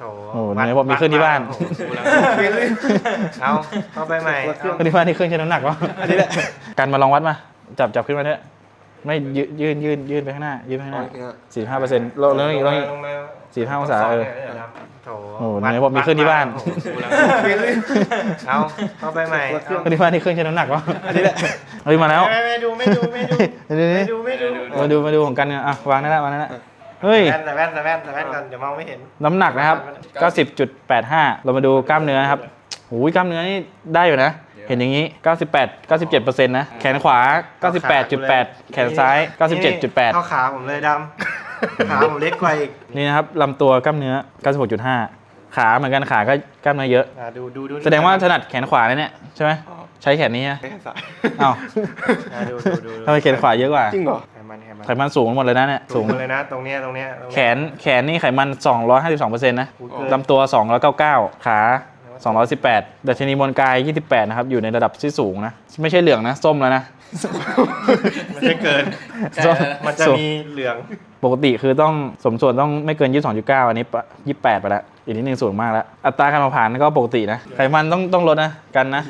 โถโอ้โหไหนบอกมีเครื่องที่บ้าน โอ้โหกูแล้วเอาเข้าไปใหม่เอา ก็ที่บ้านที่เครื่องใช้น้ำหนักวะอันนี้แหละกันมาลองวัดมา จับจับขึ้นมาเถอะไม่ยืนยืนยืนยืนไปข้างหน้ายืนไปข้างหน้าสี่ห้าเปอร์เซ็นต์ลงลงอีกลงอีกลงมาสี่ห้าองศาเออโถโอ้โหไหนบอกมีเครื่องที่บ้าน โอ้โหกูแล้วเอาเข้าไปใหม่เอาก็ที่บ้านที่เครื่องใช้น้ำหนักวะอันนี้แหละเฮ้ยมาแล้วไม่ไม่ดูไม่ดูไม่ดู เดี๋ยวไม่ๆดูไม่ดู มาดูมาดูของกันเนี่ยอะวางนั่นแหละวางนั่นแหละ เฮ้ย แว่นแต่แว่นแต่แว่นแต่แว่นก่อนเดี๋ยวมองไม่เห็น น้ำหนักนะครับ 90.85 เรามาดูกล้ามเนื้อนะครับโอ้ยกล้ามเนื้อนี่ได้อยู่นะ เห็นอย่างนี้ 98 97%นะ แขนขวา 98.8 แขนซ้าย 97.8 เท่าขาผมเลยดำ ขาผมเล็กกว่าอีก นี่นะครับลำตัวกล้ามเนื้อ 96.5 ขาเหมือนกันขาก็กล้ามเนื้อเยอะอะดูดูดูแสดงว่าถนัดแขนขวานะเนี่ย ใช่ไหม ใช้แขนนี้ฮะแค่สายอ้าวอะดูดูดูทำไมแขนขวาเยอะกว่า จริงเหรอ ไขมันไขมันไขมันสูงหมดเลยนะเนี่ยสูสูงงหมดเลยนะ ตรงเนี้ยตรงเนี้ยตรงแขเนี้ยนแขนนี่ไขมัน 252%นะกูเกินลำตัว 299 ขา 218ดัชนีมวลกาย 28 นะครับ อยู่ในระดับที่สูงนะ ไม่ใช่เหลืองนะ ส้มแล้วนะมันจะเกินส้มมันจะส้มีเหลือง ปกติคือต้องสมส่วนต้องไม่เกิน 22.9 อันนี้ปะ28 ไปแล้วอีกนิดนึงสูงมากแล้ว อัตราการเผาผลาญก็ปกตินะ ไขมันต้องต้องลดนะกันนะ